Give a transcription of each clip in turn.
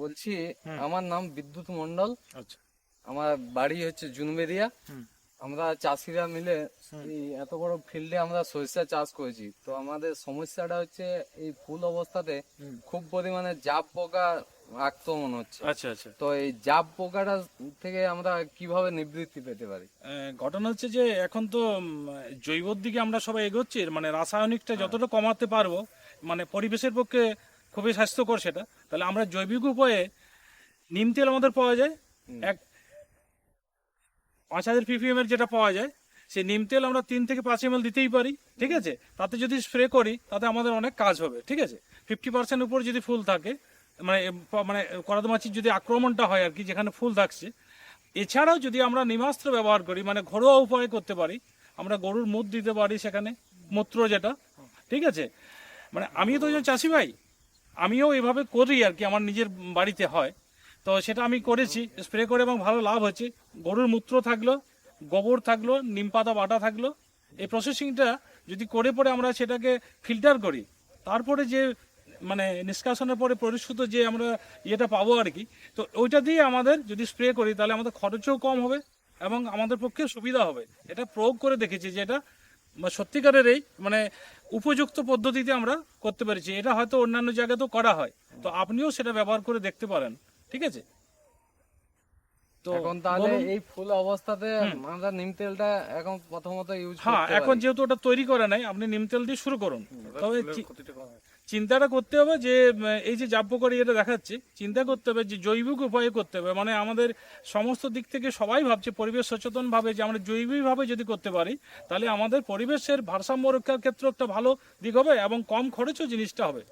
বলছি আমার নাম বিদ্যুৎ মন্ডল আচ্ছা। আমার বাড়ি হচ্ছে জুনবেরিয়া। আমরা চাষিরা মিলে এই এত বড় ফিল্ডে আমরা সরিষা চাষ করেছি। তো আমাদের সমস্যাটা হচ্ছে এই ফুল অবস্থাতে খুব পরিমাণে জাপ পোকা আক্রমণ হচ্ছে। আচ্ছা আচ্ছা। তো এই জাপ পোকাটা থেকে আমরা কীভাবে নিবৃত্তি পেতে পারি? ঘটনা হচ্ছে যে এখন তো জৈবর দিকে আমরা সবাই এগোচ্ছি। মানে রাসায়নিকটা যতটা কমাতে পারব মানে পরিবেশের পক্ষে খুবই স্বাস্থ্যকর সেটা। তাহলে আমরা জৈবিক উপায়ে নিম তেল আমাদের পাওয়া যায়। এক পাঁচ হাজার পিপিএম এর যেটা পাওয়া যায় সেই নিম তেল আমরা তিন থেকে পাঁচ এম দিতেই পারি ঠিক আছে? তাতে যদি স্প্রে করি তাতে আমাদের অনেক কাজ হবে ঠিক আছে? ফিফটি পার্সেন্ট উপর যদি ফুল থাকে মানে মানে করাদমাছির যদি আক্রমণটা হয় আর কি যেখানে ফুল থাকছে এছাড়াও যদি আমরা নিমাস্ত্র ব্যবহার করি মানে ঘরোয়া উপায় করতে পারি আমরা গরুর মুদ দিতে পারি সেখানে মূত্র যেটা ঠিক আছে? মানে আমিও তো একজন চাষি ভাই আমিও এভাবে করি আর কি, আমার নিজের বাড়িতে হয়। তো সেটা আমি করেছি স্প্রে করে এবং ভালো লাভ হচ্ছে গরুর মূত্র থাকল, গোবর থাকল, নিম পাতা, বাটা থাকল। এই প্রসেসিংটা যদি করে পরে আমরা সেটাকে ফিল্টার করি, তারপরে যে মানে নিষ্কাশনের পরে পরিশ্রুত যে আমরা ইয়েটা পাবো আর কি, তো ওইটা দিয়ে আমাদের যদি স্প্রে করি তাহলে আমাদের খরচও কম হবে এবং আমাদের পক্ষে সুবিধা হবে। এটা প্রয়োগ করে দেখেছি যে এটা সত্যিকারের এই মানে উপযুক্ত পদ্ধতিতে আমরা করতে পেরেছি। এটা হয়তো অন্যান্য জায়গাতেও করা হয়। তো আপনিও সেটা ব্যবহার করে দেখতে পারেন। ঠিক আছে? তো এখন তাহলে এই ফুল অবস্থাতে আমরা নিম তেলটা এখন প্রথমত ইউজ হ্যাঁ এখন যেহেতু ওটা তৈরি করে নাই আপনি নিম তেল দিয়ে শুরু করুন। তবে চিন্তাটা করতে হবে যে এই যে জাব্য করে এটা দেখাচ্ছে চিন্তা করতে হবে যে জৈবিক উপায়ে করতে হবে। মানে আমাদের সমস্ত দিক থেকে সবাই ভাবছে পরিবেশ সচেতন ভাবে যে আমরা জৈবিকভাবে যদি করতে পারি তাহলে আমাদের পরিবেশের ভারসাম্য রক্ষার ক্ষেত্রে একটা ভালো দিক হবে এবং কম খরচও জিনিসটা হবে।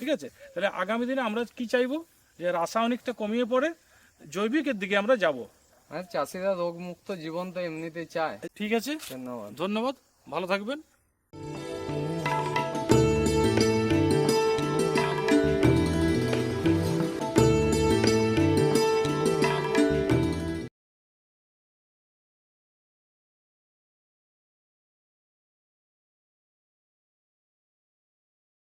ঠিক আছে? তাহলে আগামী দিনে আমরা কি চাইব? যে রাসায়নিকটা কমিয়ে পড়ে জৈবিকের দিকে আমরা যাব। মানে চাষিরা রোগমুক্ত জীবন তো এমনিতেই চায়। ঠিক আছে? ধন্যবাদ। ধন্যবাদ। ভালো থাকবেন।